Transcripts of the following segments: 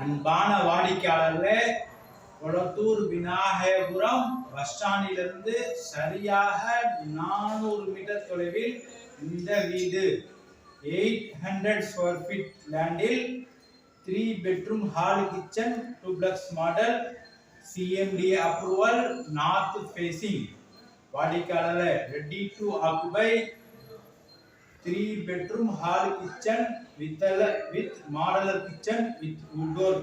அன்பான வாடிக்கையாளர்களே கொளத்தூர் விநாயகபுரம் பஸ் ஸ்டாண்டிலிருந்து சரியாக நானூறு மீட்டர் தொலைவில் இந்த வீடு. எயிட் ஹண்ட்ரட் ஸ்கொயர் ஃபீட் லேண்டில் three bedroom hall kitchen duplex model CMD approval north facing வாடிக்கையாளர் ready to occupy three bedroom hall kitchen with with modular kitchen with wood door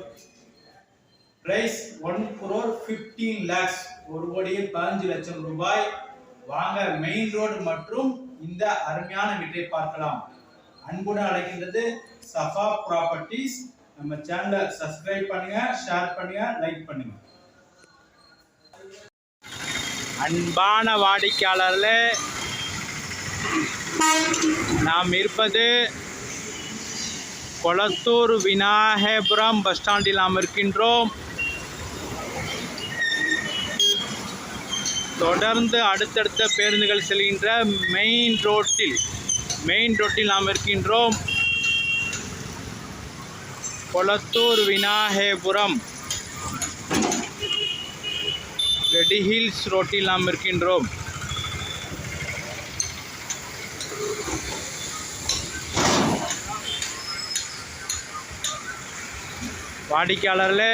price one crore fifteen lakhs ஒரு கோடியே பதினஞ்சு லட்சம் ரூபாய். வாங்க main road மற்றும் இந்த அருமையான வீட்டை பார்க்கலாம். அன்புடன் அழைக்கின்றது சஃபா ப்ராப்பர்ட்டிஸ் நம்ம சேனலை சப்ஸ்கிரைப் பண்ணுங்க ஷேர் பண்ணுங்க லைக் பண்ணுங்க. அன்பான வாடிக்கையாளர்களே நாம் இருப்பது கொளத்தூர் விநாயகபுரம் பஸ் ஸ்டாண்டில் நாம் இருக்கின்றோம். தொடர்ந்து அடுத்தடுத்த பேருந்துகள் செல்கின்ற மெயின் ரோட்டில் மெயின் ரோட்டில் நாம் இருக்கின்றோம். கொளத்தூர் விநாயகபுரம் ரெடி ஹில்ஸ் ரோட்டில் நாம் இருக்கின்றோம். வாடிக்கையாளர்களே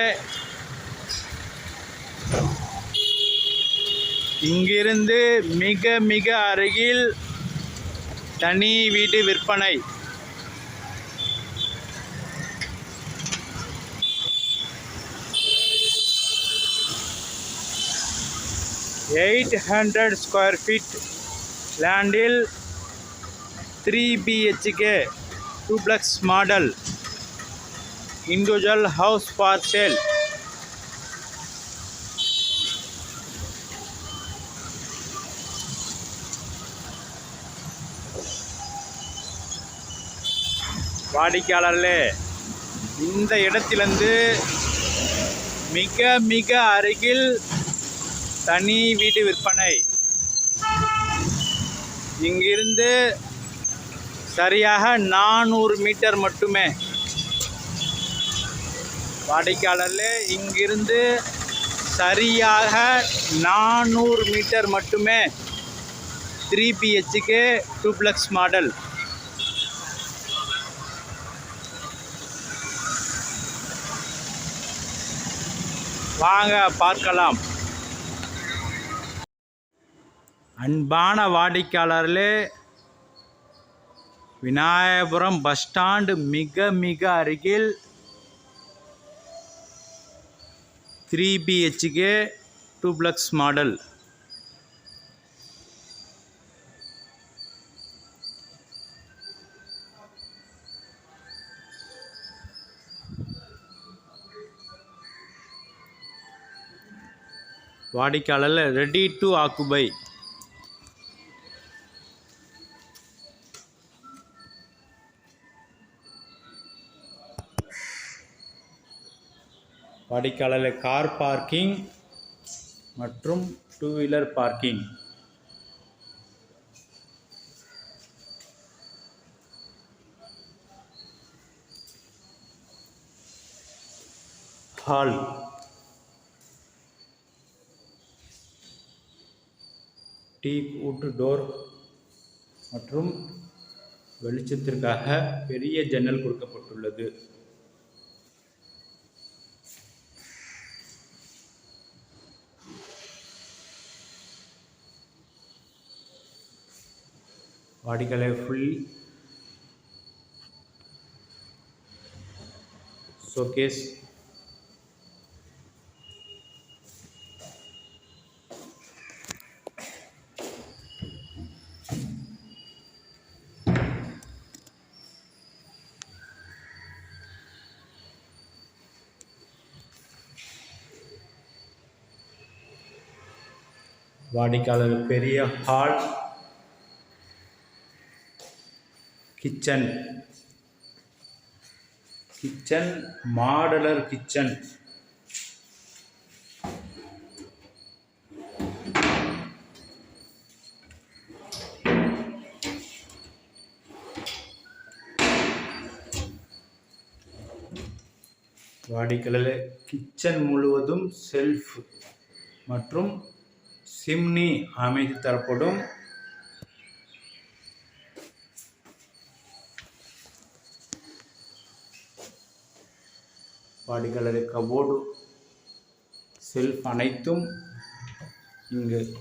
இங்கிருந்து மிக மிக அருகில் தனி வீடு விற்பனை. எயிட் ஹண்ட்ரட் ஸ்கொயர் ஃபீட் லேண்டில் three BHK duplex model. Individual house for sale வாடிக்கையாளர்களே இந்த இடத்திலிருந்து மிக மிக அருகில் தனி வீடு விற்பனை. இங்கிருந்து சரியாக நானூறு மீட்டர் மட்டுமே. வாடிக்கையாளர்களே இங்கிருந்து சரியாக நானூறு மீட்டர் மட்டுமே த்ரீ பிஹெச்சுக்கு டூப்ளக்ஸ் மாடல் வாங்க பார்க்கலாம். அன்பான வாடிக்கையாளர்களே விநாயகபுரம் பஸ் ஸ்டாண்டு மிக மிக அருகில் த்ரீ பிஹெச்கே டூப்ளக்ஸ் மாடல் வாடிக்கையாளர் ரெடி டு ஆக்குபை வாடிக்கையாளர் கார் பார்க்கிங் மற்றும் two wheeler parking hall teak wood door மற்றும் வெளிச்சத்திற்காக பெரிய ஜன்னல் கொடுக்கப்பட்டுள்ளது. வாடிக்கையாளர் ஃபுல் ஷோகேஸ் வாடிக்கையாளர் பெரிய hall kitchen. Kitchen modular kitchen. வாடிக்கலில் kitchen முழுவதும் செல்ஃப் மற்றும் சிம்னி அமைத்து தரப்படும் வாடிக்கையாளர் கபோர்டு. செல்ஃப் அனைத்தும் இங்கு.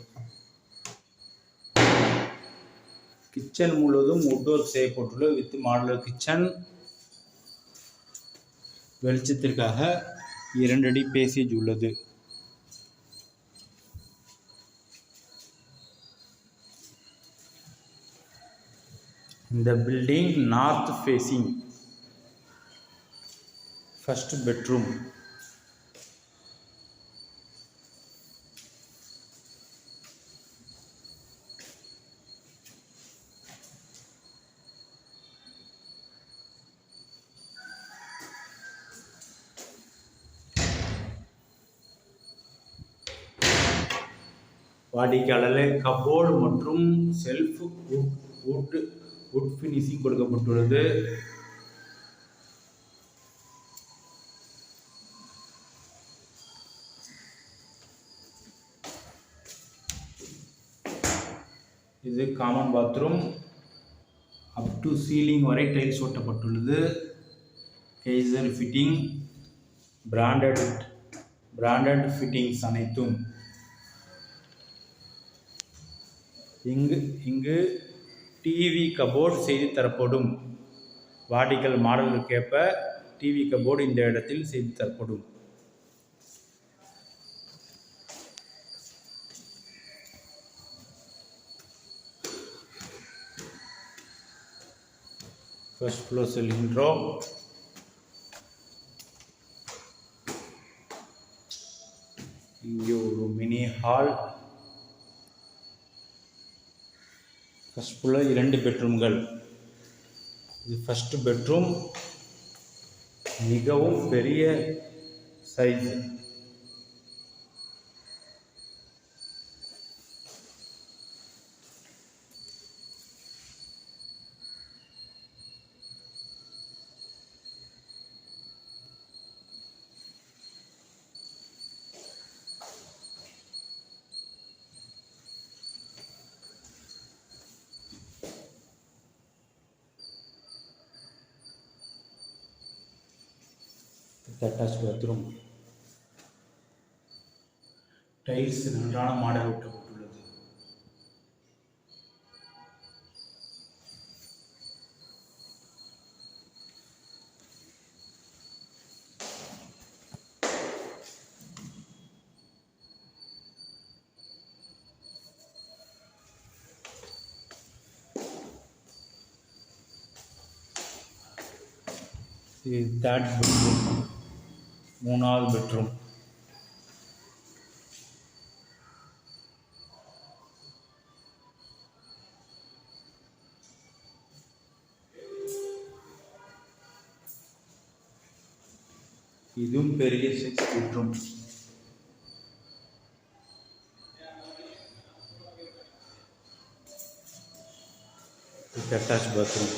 கிச்சன் முழுவதும் வுட் ஒர்க் செய்யப்பட்டுள்ளது வித் மாடலர் கிச்சன். வெளிச்சத்திற்காக இரண்டடி பேசேஜ் உள்ளது. இந்த building north facing first bedroom வாடிக்கையாளர் கபோர்டு மற்றும் shelf wood wood wood finishing கொடுக்கப்பட்டுள்ளது இது common bathroom up to ceiling வரை tiles ஓட்டப்பட்டுள்ளது. Geyser fitting branded branded fittings அனைத்தும். இங்கு இங்கு டிவி கபோர்ட் செய்து தரப்படும். வாடிக்கல் மாடலுக்கேற்ப டிவி கபோர்டு இந்த இடத்தில் செய்து தரப்படும். ஃபஸ்ட் ஃப்ளோர் செல்கின்றோம் இங்கே ஒரு மினி ஹால் ஃபஸ்ட் ஃபுல்லாக இரண்டு பெட்ரூம்கள் இது ஃபஸ்ட்டு பெட்ரூம் மிகவும் பெரிய சைஸ் அட்டாச் பாத்ரூம் டைல்ஸ் நன்றான மாடல் ஒட்டப்பட்டுள்ளது. இது தேர்ட் பெட்ரூம் மூணாவது பெட்ரூம். இதுவும் பெரிய six bedroom attach bathroom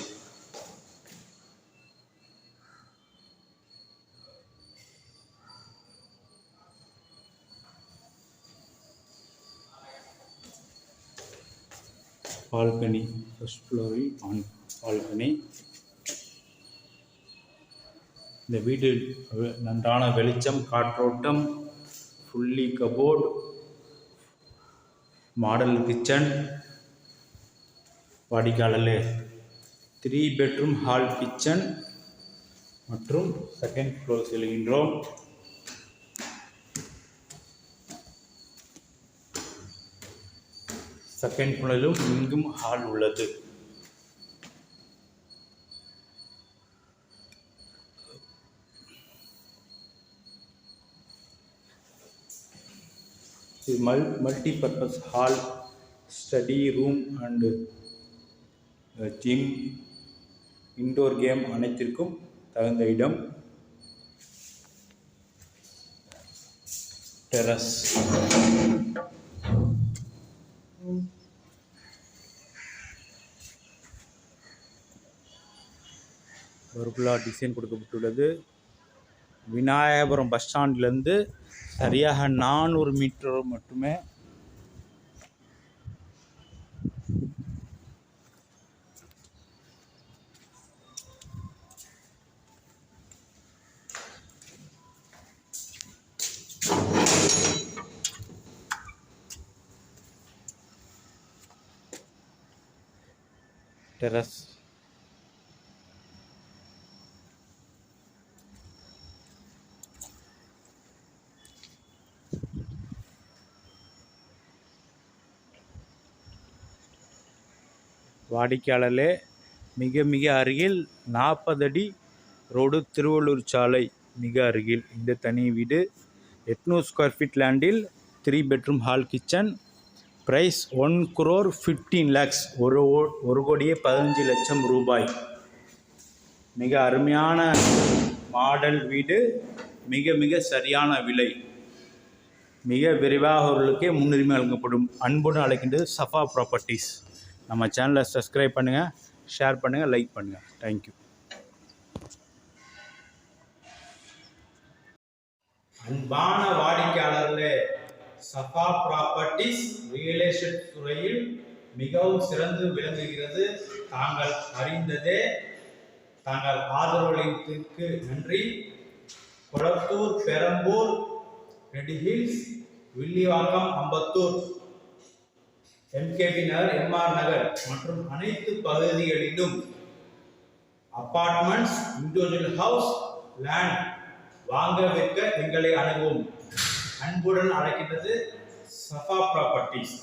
balcony first ஃப்ளோரில் ஆன் பால்கனி இந்த வீட்டில் நன்றான வெளிச்சம் காற்றோட்டம் ஃபுல்லி கபோர்டு மாடல் கிச்சன் வாடிக்கையாளர் த்ரீ பெட்ரூம் ஹால் கிச்சன் மற்றும் செகண்ட் ஃப்ளோர் செல்கின்றோம். செகண்ட் ஃப்ளோரிலும் இங்கும் ஹால் உள்ளது. இது mul multi purpose hall study room and gym indoor game அனைத்திற்கும் தகுந்த இடம். டெரஸ் பர்குலா டிசைன் கொடுக்கப்பட்டுள்ளது. விநாயகபுரம் பஸ் ஸ்டாண்ட்லேருந்து சரியாக நானூறு மீட்டர் மட்டுமே டெரஸ் வாடிக்கையாளர்களே மிக மிக அருகில் நாற்பது அடி ரோடு திருவள்ளூர் சாலை மிக அருகில். இந்த தனி வீடு எட்நூறு ஸ்கொயர் ஃபீட் லேண்டில் three bedroom hall kitchen price one crore fifteen lakhs ஒரு ஓ- ஒரு கோடியே பதினஞ்சு லட்சம் ரூபாய். மிக அருமையான மாடல் வீடு. மிக மிக சரியான விலை. மிக விரைவாக அவர்களுக்கே முன்னுரிமை வழங்கப்படும் அன்புடன் அழைக்கின்றது சஃபா ப்ராப்பர்ட்டிஸ் நம்ம சேனலை சப்ஸ்கிரைப் பண்ணுங்கள் ஷேர் பண்ணுங்கள் லைக் பண்ணுங்கள் தேங்க்யூ அன்பான வாடிக்கையாளர்களே சஃபா ப்ராப்பர்ட்டிஸ் ரியல் எஸ்டேட் துறையில் மிகவும் சிறந்து விளங்குகிறது. தாங்கள் அறிந்ததே தாங்கள் ஆதரவளித்ததற்கு நன்றி. Kolathur Perambur ready hills Villivakkam Ambattur. MKB Nagar MR Nagar மற்றும் அனைத்து பகுதிகளிலும் அபார்ட்மெண்ட்ஸ் இண்டிவிஜுவல் ஹவுஸ் லேண்ட் வாங்க விற்க எங்களை அணுகும். அன்புடன் அழைக்கின்றது சஃபா ப்ராப்பர்ட்டிஸ்